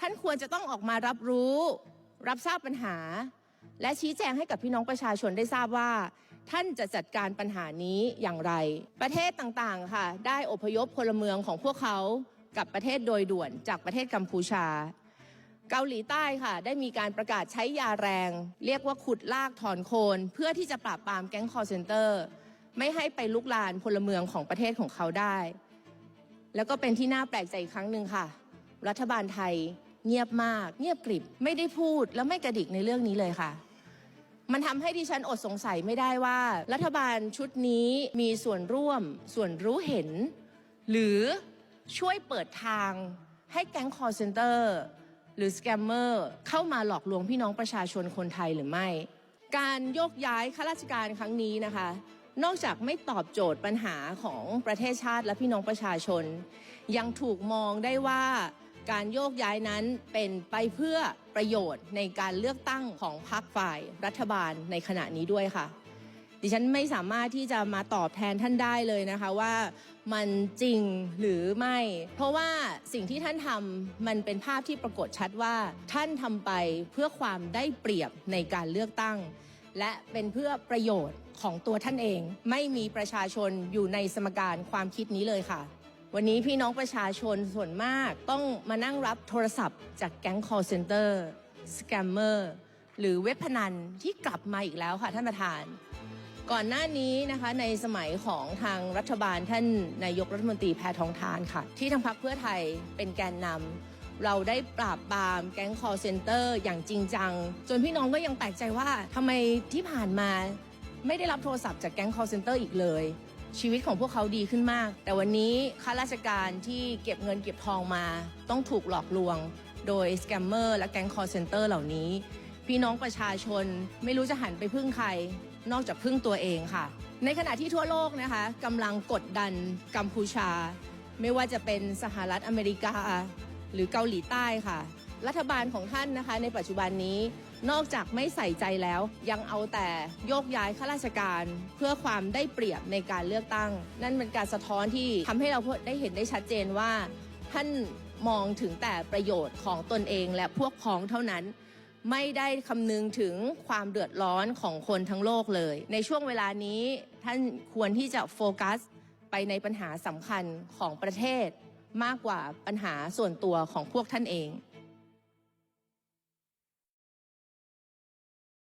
ท่านควรจะต้องออกมารับรู้ รับทราบปัญหา และชี้แจงให้กับพี่น้องประชาชนได้ทราบว่า ท่านจะจัดการปัญหานี้อย่างไร ประเทศต่างๆค่ะ ได้อพยพพลเมืองของพวกเขากลับประเทศโดยด่วนจากประเทศกัมพูชา เกาหลีใต้ค่ะ ได้มีการประกาศใช้ยาแรง เรียกว่าขุดลากถอนโคน เพื่อที่จะปราบปรามแก๊งคอร์เซนเตอร์ไม่ให้ไปลุกลานพลเมืองของประเทศของเขาได้ แล้วก็เป็นที่น่าแปลกใจอีกครั้งหนึ่งค่ะ รัฐบาลไทย เงียบมาก เงียบกริบไม่ได้พูดแล้วไม่กระดิกในเรื่องนี้เลยค่ะ มันทำให้ดิฉันอดสงสัยไม่ได้ว่า รัฐบาลชุดนี้มีส่วนร่วม ส่วนรู้เห็น หรือช่วยเปิดทางให้แก๊งคอร์เซนเตอร์หรือสแกมเมอร์เข้ามาหลอกลวงพี่น้องประชาชนคนไทยหรือไม่ การโยกย้ายข้าราชการครั้งนี้นะคะ นอกจากไม่ตอบโจทย์ปัญหาของประเทศชาติและพี่น้องประชาชน ยังถูกมองได้ว่า การโยกย้ายนั้นเป็นไปเพื่อประโยชน์ในการเลือกตั้งของพรรคฝ่ายรัฐบาลในขณะนี้ด้วยค่ะ ดิฉันไม่สามารถที่จะมาตอบแทนท่านได้เลยนะคะว่ามันจริงหรือไม่ เพราะว่าสิ่งที่ท่านทำมันเป็นภาพที่ปรากฏชัดว่า ท่านทำไปเพื่อความได้เปรียบในการเลือกตั้ง และเป็นเพื่อประโยชน์ของตัวท่านเอง ไม่มีประชาชนอยู่ในสมการความคิดนี้เลยค่ะ วันนี้พี่น้องประชาชนส่วนมากต้องมานั่งรับโทรศัพท์จากแก๊ง call center สแกมเมอร์หรือเว็บพนันที่กลับมาอีกแล้วค่ะท่านประธาน ก่อนหน้านี้นะคะในสมัยของทางรัฐบาลท่านนายกรัฐมนตรีแพทองทานค่ะ ที่ทางพรรคเพื่อไทยเป็นแกนนำเราได้ปราบปรามแก๊ง call center อย่างจริงจัง จนพี่น้องก็ยังแปลกใจว่าทำไมที่ผ่านมาไม่ได้รับโทรศัพท์จากแก๊ง call center อีกเลย ชีวิตของพวกเขาดีขึ้นมาก แต่วันนี้ข้าราชการที่เก็บเงินเก็บทองมา ต้องถูกหลอกลวง โดยสแกมเมอร์และแก๊ง call center เหล่านี้ พี่น้องประชาชนไม่รู้จะหันไปพึ่งใคร นอกจากพึ่งตัวเองค่ะ ในขณะที่ทั่วโลกนะคะกำลังกดดันกัมพูชา ไม่ว่าจะเป็นสหรัฐอเมริกา หรือเกาหลีใต้ค่ะ รัฐบาลของท่านนะคะ ในปัจจุบันนี้นอกจากไม่ใส่ใจแล้ว ยังเอาแต่โยกย้ายข้าราชการ เพื่อความได้เปรียบในการเลือกตั้ง นั่นเป็นการสะท้อนที่ทำให้เราได้เห็นได้ชัดเจนว่า ท่านมองถึงแต่ประโยชน์ของตนเองและพวกพ้องเท่านั้น ไม่ได้คำนึงถึงความเดือดร้อนของคนทั้งโลกเลย ในช่วงเวลานี้ท่านควรที่จะโฟกัสไปในปัญหาสำคัญของประเทศ มากกว่าปัญหาส่วนตัวของพวกท่านเอง